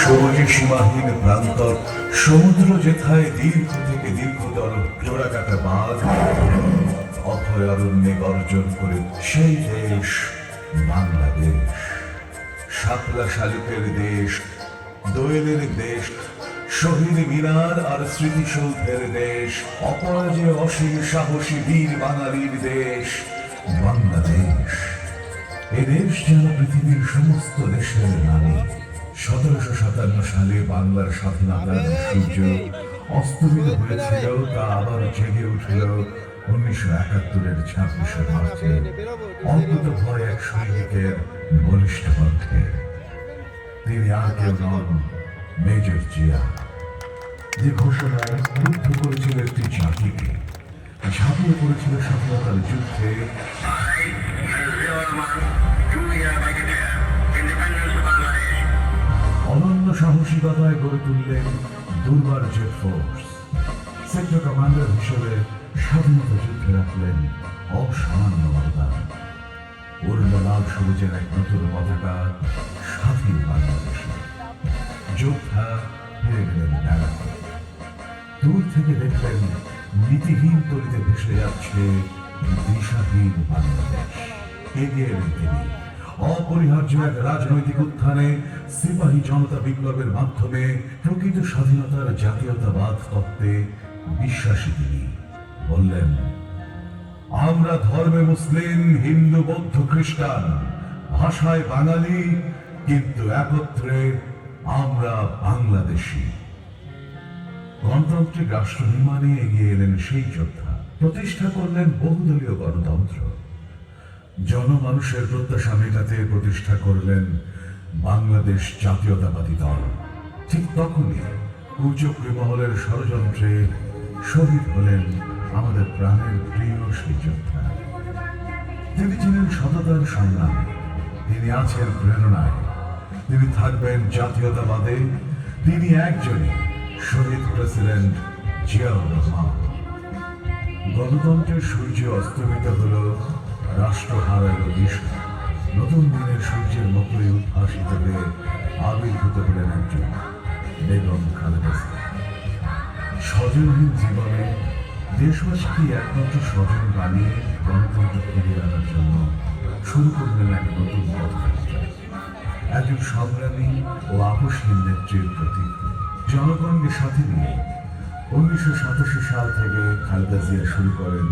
সবুজে সীমাহীন প্রান্তর সমুদ্র যেথায় দীর্ঘ থেকে দীর্ঘতর জোড়া কাটা বাঁধ অভয়ারণ্যে গর্জন করে সেই দেশ বাংলাদেশ। শাপলা শালুকের দেশ, দোয়েলের দেশ, শহীদ মিনার আর স্মৃতিসৌধের দেশ অপরাজয় অসীম সাহসী বীর বাঙালির দেশ, বাংলাদেশ। এ দেশ যেন পৃথিবীর সমস্ত দেশের নামে সতেরোশো সাতান্ন সালে বাংলার স্বাধীনতার সূর্য অস্তমিত হয়েছিল, তা আবার জেগে উঠল উনিশশো একাত্তরের ছাব্বিশে মার্চে। অদ্ভুত ভয় এক সৈনিকের বলিষ্ঠ কণ্ঠে, তিনি আর কেউ নন, মেজর জিয়া। যে ঘোষণায় রুদ্ধ করেছিল একটি জাতিকে, ঝাঁপিয়ে পড়েছিল স্বাধীনতার যুদ্ধে তুললেন দুর্বার জেট ফোর্স। সেক্টর কমান্ডার হিসেবে স্বাধীনতা যুদ্ধে রাখলেন অসামান্য অবদান। উড়ল লাল, সবুজের এক নতুন পতাকা স্বাধীন বাংলাদেশে। যোদ্ধা ফিরে গেলেন বেড়াতে দূর থেকে দেখলেন নীতিহীন তরিতে ভেসে যাচ্ছে দিশাহীন বাংলাদেশ। এগিয়ে এলেন তিনি। অপরিহার্য এক রাজনৈতিক উত্থানে সিপাহী জনতা বিপ্লবের মাধ্যমে প্রকৃত স্বাধীনতার জাতীয়তাবাদ তত্ত্বে বিশ্বাসী তিনি। বললেন, আমরা ধর্মে মুসলিম, হিন্দু, বৌদ্ধ, খ্রিস্টান, ভাষায় বাঙালি, কিন্তু একত্রে আমরা বাংলাদেশী। গণতান্ত্রিক রাষ্ট্র নির্মাণে এগিয়ে এলেন সেই যোদ্ধা। প্রতিষ্ঠা করলেন বহুদলীয় গণতন্ত্র। জনমানুষের প্রত্যাশা মেটাতে প্রতিষ্ঠা করলেন বাংলাদেশ জাতীয়তাবাদী দল। ঠিক তখনই কুচক্রী মহলের ষড়যন্ত্রে শহীদ হলেন আমাদের প্রাণের প্রিয় সেই যোদ্ধা। তিনি ছিলেন সততার সংগ্রামে তিনি আছেন প্রেরণায়। তিনি থাকবেন জাতীয়তাবাদে। তিনি একজনই শহীদ প্রেসিডেন্ট জিয়াউর রহমান। গণতন্ত্রের সূর্য অস্তমিত হল রাষ্ট্র হারালো দিশা নতুন দিনের সূর্যের মতোই উদ্ভাসিত হয়ে আবির্ভূত হলেন একজন বেগম খালেদা। স্বজনহীন জীবনে দেশবাসীকে একমাত্র স্বজন বানিয়ে গণতন্ত্র ফিরিয়ে আনার জন্য শুরু করলেন এক নতুন পথযাত্রা একজন সংগ্রামী ও আপসহীন নেত্রীর প্রতীক জনগণকে সাথে নিয়ে উনিশশো সাতাশি সাল থেকে খালেদা জিয়া শুরু করেন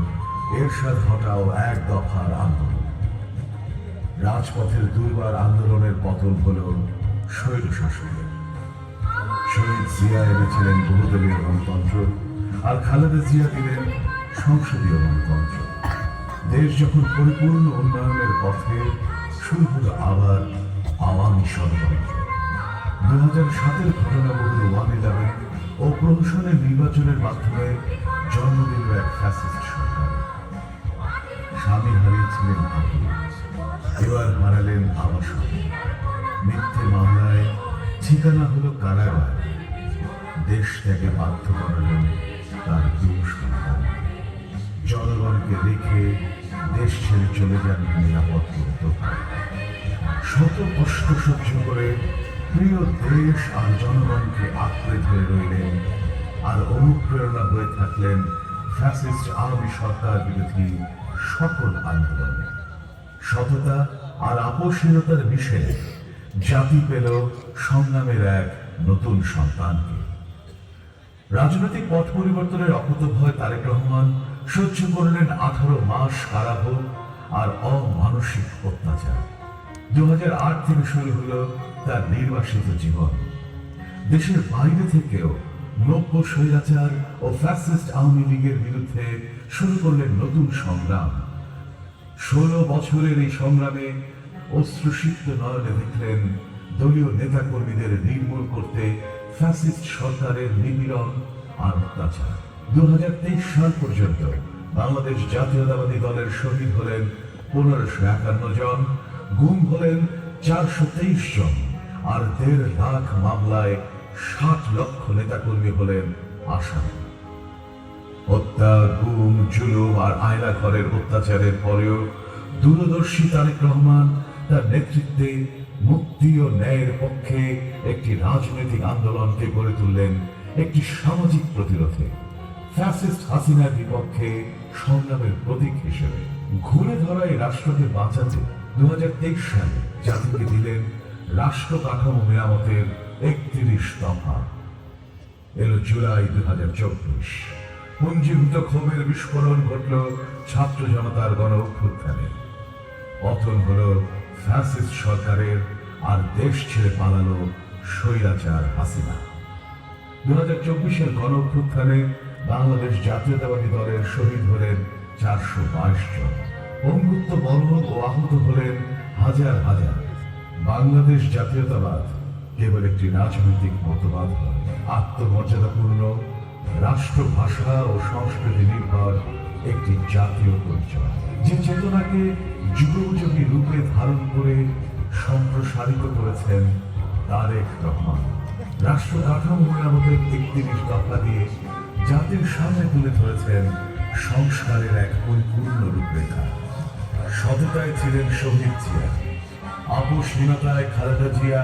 এরশাদ হটাও এক দফার আন্দোলন। রাজপথের দুর্বার আন্দোলনের পতন হল স্বৈর শাসনের। শহীদ জিয়া এনেছিলেন বহুদলীয় গণতন্ত্র আর খালেদা জিয়া দিলেন সংসদীয় গণতন্ত্র। দেশ যখন পরিপূর্ণ উন্নয়নের পথে শুরু হলো আবার আওয়ামী ষড়যন্ত্র। দু হাজার সাতের ঘটনাবহুল ওয়ান ইলেভেন ও প্রহসনের নির্বাচনের মাধ্যমে জন্ম দিল এক ফ্যাসিস্ট সরকার। স্বামী হারিয়েছিলেন আপনি এবার হারালেন আবাসন মিথ্যে মামলায় ঠিকানা হলো কারাগার। দেশ থেকে বাধ্য করালেন তার দুষ জনগণকে রেখে দেশ ছেড়ে চলে যান নিরাপদ শত কষ্ট সহ্য করে প্রিয় দেশ আর জনগণকে আঁকড়ে ধরে রইলেন আর অনুপ্রেরণা হয়ে থাকলেন ফ্যাসিস্ট আওয়ামী সরকার বিরোধী সকল আন্দোলনে। সততা আর আপোষহীনতার মিশেলে জাতি পেল সংগ্রামের এক নতুন সন্তানকে। রাজনৈতিক পথ পরিবর্তনের অকুতভয় তারেক রহমান সহ্য করলেন আঠারো মাস কারাভোগ আর অমানসিক অত্যাচার। দু হাজার আট থেকে শুরু হলো তার নির্বাসিত জীবন। দেশের বাইরে থেকেও নব্য স্বৈরাচার ও ফ্যাসিস্ট আওয়ামী লীগের বিরুদ্ধে শুরু করলেন নতুন সংগ্রাম। ষোলো বছরের এই সংগ্রামে অশ্রুসিক্ত নয়নে দেখলেন দলীয় নেতাকর্মীদের নির্মূল করতে ফ্যাসিস্ট সরকারের নিপীড়ন আর অত্যাচার। দু হাজার তেইশ সাল পর্যন্ত বাংলাদেশ জাতীয়তাবাদী দলের শহীদ হলেন পনেরোশো একান্ন জন, গুম হলেন চারশো তেইশ জন, আর দেড় লাখ মামলায় ষাট লক্ষ নেতাকর্মী হলেন আসামি। হত্যা গুম জুলুম আর আয়না ঘরের অত্যাচারের পরেও দূরদর্শী তারেক রহমান তার নেতৃত্বে মুক্তি ও ন্যায়ের পক্ষে একটি রাজনৈতিক আন্দোলনকে গড়ে তুললেন একটি সামাজিক প্রতিরোধে, ফ্যাসিস্ট হাসিনার বিপক্ষে সংগ্রামের প্রতীক হিসেবে। ঘুরে ধরা এই রাষ্ট্রকে বাঁচাতে দু হাজার তেইশ সালে জাতিকে দিলেন রাষ্ট্র কাঠামো মেরামতের একত্রিশ দফা। জুলাই দু হাজার চব্বিশ। পুঞ্জীভূত ক্ষোভের বিস্ফোরণ ঘটল ছাত্র জনতার গণ অভ্যুত্থানে পতন হল সরকারের আর দেশ ছেড়ে পালালো স্বৈরাচার হাসিনা। দু হাজার চব্বিশের গণ অভ্যুত্থানে বাংলাদেশ জাতীয়তাবাদী দলের শহীদ হলেন চারশো বাইশ জন। বর্ণ ও আহত হলেন হাজার হাজার। বাংলাদেশ জাতীয়তাবাদ কেবল একটি রাজনৈতিক মতবাদ নয়, আত্মমর্যাদাপূর্ণ, রাষ্ট্রভাষা ও সংস্কৃতি নির্ভর একটি জাতীয় পরিচয়, যে চেতনাকে যুগোপযোগী রূপে ধারণ করে সম্প্রসারিত করেছেন তারেক রহমান। রাষ্ট্র কাঠামো মেরামতের একত্রিশ দফা দিয়ে জাতির সামনে তুলে ধরেছেন সংস্কারের এক পরিপূর্ণ রূপরেখা। সততায় ছিলেন শহীদ জিয়া, আপোষহীনতায় খালেদা জিয়া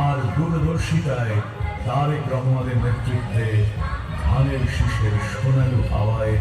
আর দূরদর্শিতায় তারেক রহমানের নেতৃত্বে ধানের শীষের সোনালু হাওয়ায়